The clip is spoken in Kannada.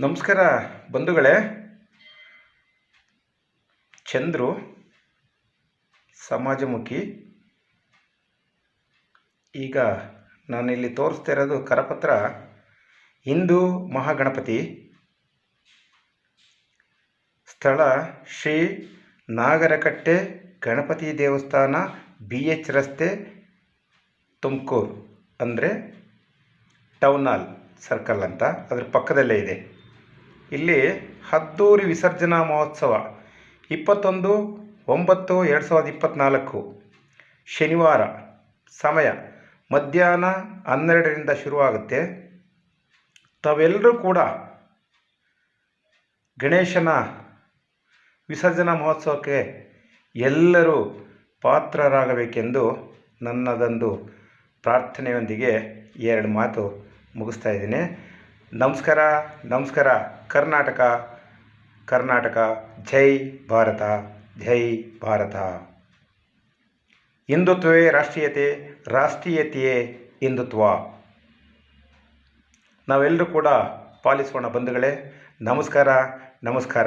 ನಮಸ್ಕಾರ ಬಂಧುಗಳೇ. ಚಂದ್ರು, ಸಮಾಜಮುಖಿ. ಈಗ ನಾನಿಲ್ಲಿ ತೋರಿಸ್ತಾ ಇರೋದು ಕರಪತ್ರ ಹಿಂದೂ ಮಹಾಗಣಪತಿ. ಸ್ಥಳ ಶ್ರೀ ನಾಗರಕಟ್ಟೆ ಗಣಪತಿ ದೇವಸ್ಥಾನ ಬಿ ಎಚ್ ರಸ್ತೆ ತುಮಕೂರು. ಅಂದರೆ ಟೌನ್ ಹಾಲ್ ಸರ್ಕಲ್ ಅಂತ. ಅದ್ರ ಪಕ್ಕದಲ್ಲೇ ಇದೆ. ಇಲ್ಲಿ ಹದ್ದೂರಿ ವಿಸರ್ಜನಾ ಮಹೋತ್ಸವ, ಇಪ್ಪತ್ತೊಂದು, ಒಂಬತ್ತು, ಎರಡು ಸಾವಿರದ ಇಪ್ಪತ್ತ್ನಾಲ್ಕು ಶನಿವಾರ, ಸಮಯ, ಮಧ್ಯಾಹ್ನ ಹನ್ನೆರಡರಿಂದ ಶುರುವಾಗುತ್ತೆ. ತಾವೆಲ್ಲರೂ ಕೂಡ ಗಣೇಶನ ವಿಸರ್ಜನಾ ಮಹೋತ್ಸವಕ್ಕೆ ಎಲ್ಲರೂ ಪಾತ್ರರಾಗಬೇಕೆಂದು ನನ್ನದೊಂದು ಪ್ರಾರ್ಥನೆಯೊಂದಿಗೆ ಎರಡು ಮಾತು ಮುಗಿಸ್ತಾ ಇದ್ದೀನಿ. ನಮಸ್ಕಾರ ನಮಸ್ಕಾರ, ಕರ್ನಾಟಕ ಕರ್ನಾಟಕ, ಜೈ ಭಾರತ ಜೈ ಭಾರತ. ಹಿಂದುತ್ವವೇ ರಾಷ್ಟ್ರೀಯತೆ, ರಾಷ್ಟ್ರೀಯತೆಯೇ ಹಿಂದುತ್ವ. ನಾವೆಲ್ಲರೂ ಕೂಡ ಪಾಲಿಸೋಣ ಬಂಧುಗಳೇ, ನಮಸ್ಕಾರ ನಮಸ್ಕಾರ.